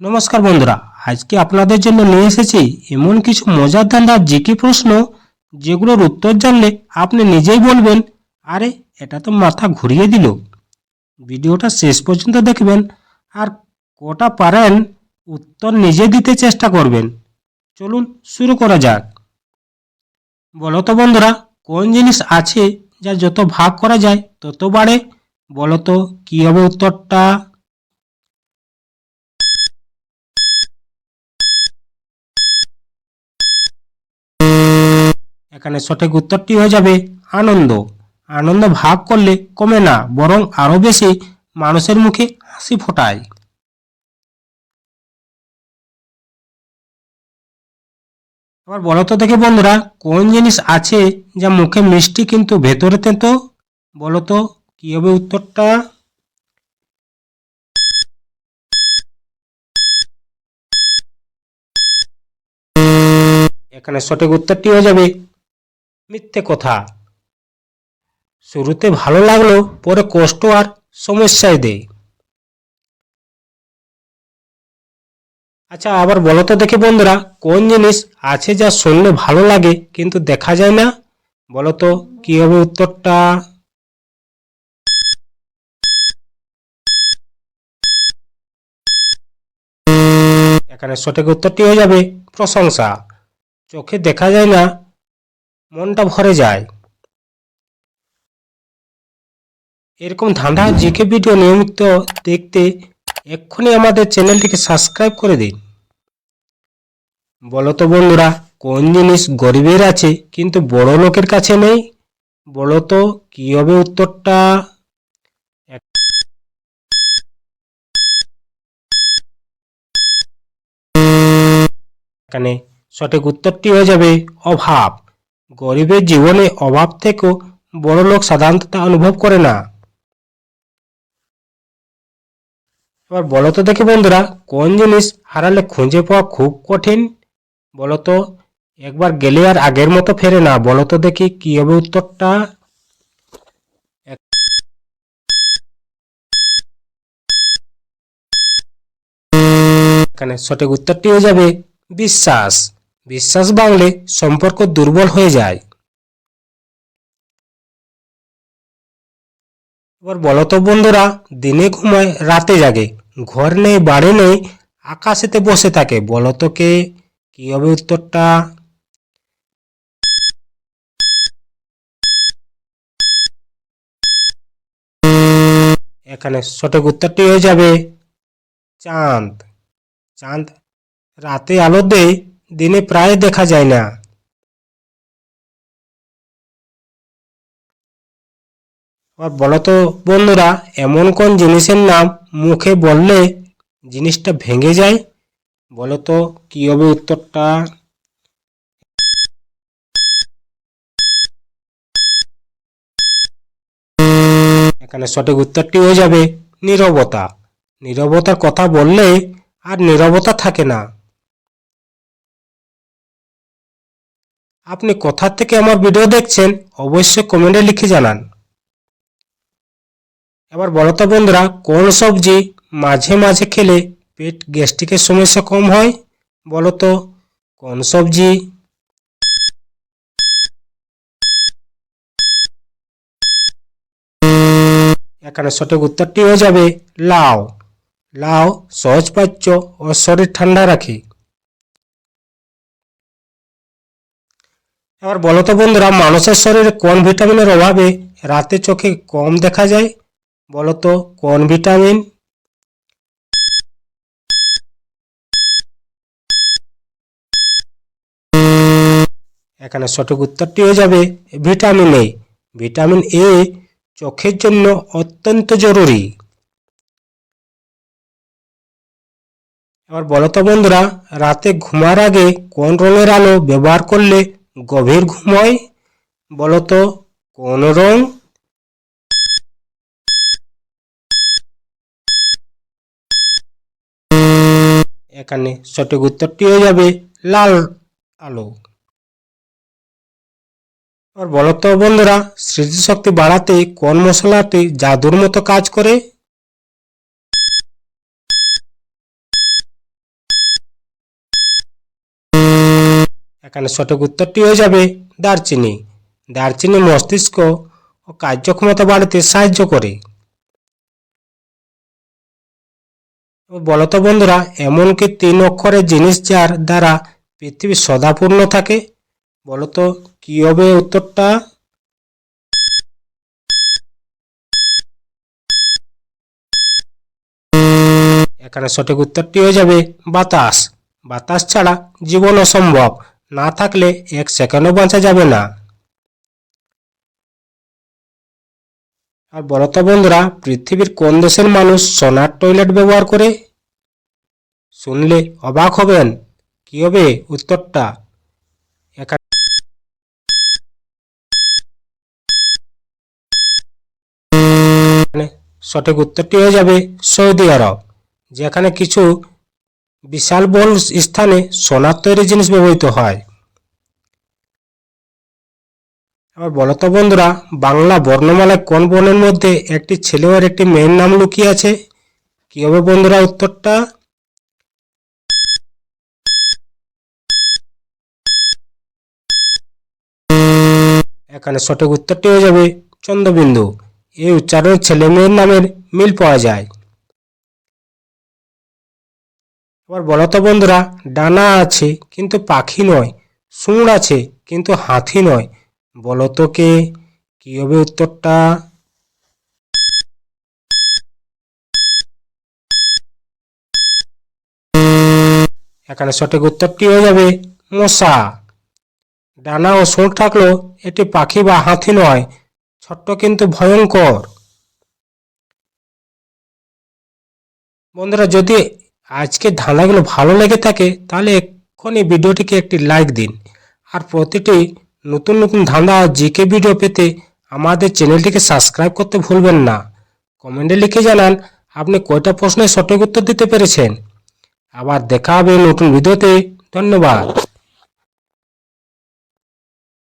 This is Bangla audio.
নমস্কার বন্ধুরা, আজকে আপনাদের জন্য নিয়ে এসেছি এমন কিছু মজার ধান্দার জিকে প্রশ্ন, যেগুলোর উত্তর জানলে আপনি নিজেই বলবেন, আরে, এটা তো মাথা ঘুরিয়ে দিল। ভিডিওটা শেষ পর্যন্ত দেখবেন আর কটা পারেন উত্তর নিজে দিতে চেষ্টা করবেন। চলুন শুরু করা যাক। বলো তো বন্ধুরা, কোন জিনিস আছে যা যত ভাগ করা যায় তত বাড়ে? বলো তো কী হবে উত্তরটা? এখানে সঠিক উত্তরটি হয়ে যাবে আনন্দ। আনন্দ ভাগ করলে কমে না, বরং আরও বেশি মানুষের মুখে হাসি ফোটায়। এবার বলো তো দেখে বন্ধুরা, কোন জিনিস আছে যা মুখে মিষ্টি কিন্তু ভেতরে তেতো? বলো তো, কি হবে উত্তরটা? এখানে সঠিক উত্তরটি হয়ে যাবে মিথ্যে কথা। শুরুতে ভালো লাগল, পরে কষ্ট আর সমস্যায় দেয় আচ্ছা আবার বলো তো দেখি বন্ধুরা, কোন জিনিস আছে যা শুনলে ভালো লাগে কিন্তু দেখা যায় না? বলো তো, কি হবে উত্তরটা? এখানে সঠিক উত্তরটি হয়ে যাবে, প্রশংসা। চোখে দেখা যায় না মনটা ভরে যায়। এরকম ধাঁধা জিকে ভিডিও নিয়মিত দেখতে এক্ষুনি আমাদের চ্যানেলটিকে সাবস্ক্রাইব করে দিন। বলো তো বন্ধুরা, কোন জিনিস গরিবের আছে কিন্তু বড় লোকের কাছে নেই? বলো তো, কি হবে উত্তরটা? এখানে সঠিক উত্তরটি হয়ে যাবে, অভাব। গরিবের জীবনে অভাব থেকেও বড় লোক সাধারণত তা অনুভব করে না। এবার বলো তো দেখি বন্ধুরা, কোন জিনিস হারালে খুঁজে পাওয়া খুব কঠিন? বলতো একবার গেলে আর আগের মতো ফেরে না বলতো দেখি কি হবে উত্তরটা? এখানে সঠিক উত্তরটি হয়ে যাবে, বিশ্বাস। বিশ্বাস ভাঙলে সম্পর্ক দুর্বল হয়ে যায়। এবার বলো তো বন্ধুরা, দিনে ঘুমায়, রাতে জাগে। ঘর নেই, বাড়ি নেই, আকাশেতে বসে থাকে। বলো তো কে? কি হবে উত্তরটা? এখানে সঠিক উত্তরটি হয়ে যাবে চাঁদ। চাঁদ রাতে আলো দেয় দিনে প্রায় দেখা যায় না। আর বলো তো বন্ধুরা, এমন কোন জিনিসের নাম মুখে বললে জিনিসটা ভেঙে যায়? বলো তো কি হবে উত্তরটা? এখানে সঠিক উত্তরটি হয়ে যাবে, নীরবতা। নীরবতার কথা বললে আর নীরবতা থাকে না। আপনি কোথা থেকে আমার ভিডিও দেখছেন, অবশ্যই কমেন্টে লিখে জানান। এবার বলো তো বন্ধুরা, কোন সবজি মাঝে মাঝে খেলে পেট গ্যাস্ট্রিকের সমস্যা কম হয়? বলো তো, কোন সবজি? এখানে সঠিক উত্তরটি হয়ে যাবে লাউ। লাউ সহজ পাচ্য ও শরীর ঠান্ডা রাখে। এবার বলো তো বন্ধুরা, মানুষের শরীরে কোন ভিটামিনের অভাবে রাতে চোখে কম দেখা যায়? বলো তো, কোন ভিটামিন? এখানে সঠিক উত্তরটি হয়ে যাবে ভিটামিন এ। ভিটামিন এ চোখের জন্য অত্যন্ত জরুরি। এবার বলো তো বন্ধুরা, রাতে ঘুমার আগে কোন রঙের আলো ব্যবহার করলে গভীর ঘুম হয় বলো তো কোন রং? এখানে সঠিক উত্তরটি হয়ে যাবে, লাল আলো। আর বলো তো বন্ধুরা, স্মৃতিশক্তি বাড়াতে কোন মশলাটি জাদুর মতো কাজ করে? এখানে সঠিক উত্তরটি হয়ে যাবে দারচিনি। দারচিনি মস্তিষ্ক ও কার্যক্ষমতা বাড়াতে সাহায্য করে। বলতো বন্ধুরা এমনকি তিন অক্ষরের জিনিস যার দ্বারা পৃথিবী সদাপূর্ণ থাকে? বলতো কি হবে উত্তরটা? এখানে সঠিক উত্তরটি হয়ে যাবে বাতাস। বাতাস ছাড়া জীবন অসম্ভব। না থাকলে এক সেকেন্ডও বাঁচা যাবে না। আর বলতো বন্ধুরা, পৃথিবীর কোন দেশের মানুষ সোনার টয়লেট ব্যবহার করে? শুনলে অবাক হবেন। কি হবে উত্তরটা? সঠিক উত্তরটি হয়ে যাবে সৌদি আরব, যেখানে কিছু বিশাল বল স্থানে সোনার তৈরি জিনিস ব্যবহৃত হয়। আবার বলতো বন্ধুরা, বাংলা বর্ণমালায় কোন বর্ণের মধ্যে একটি ছেলে আর একটি মেয়ের নাম লুকিয়ে আছে? কি হবে বন্ধুরা উত্তরটা? এখানে সঠিক উত্তরটি হয়ে যাবে চন্দ্রবিন্দু। এই উচ্চারণে ছেলে মেয়ের নামের মিল পাওয়া যায়। আবার বলতো বন্ধুরা, ডানা আছে কিন্তু পাখি নয় সুঁড় আছে কিন্তু হাতি নয়। বলতো কে? কি হবে উত্তরটা? এখানে সঠিক উত্তরটি হয়ে যাবে, মশা। ডানা ও সুর থাকলেও এটি পাখি বা হাতি নয়, ছোট্ট কিন্তু ভয়ঙ্কর। বন্ধুরা, যদি আজকে ধাঁধাগুলো ভালো লেগে থাকে, তাহলে এক্ষুনি ভিডিওটিকে একটি লাইক দিন। আর প্রতিটি নতুন নতুন ধাঁধা জিকে ভিডিও পেতে আমাদের চ্যানেলটিকে সাবস্ক্রাইব করতে ভুলবেন না। কমেন্টে লিখে জানান, আপনি কয়টা প্রশ্নের সঠিক উত্তর দিতে পেরেছেন? আবার দেখা হবে নতুন ভিডিওতে। ধন্যবাদ।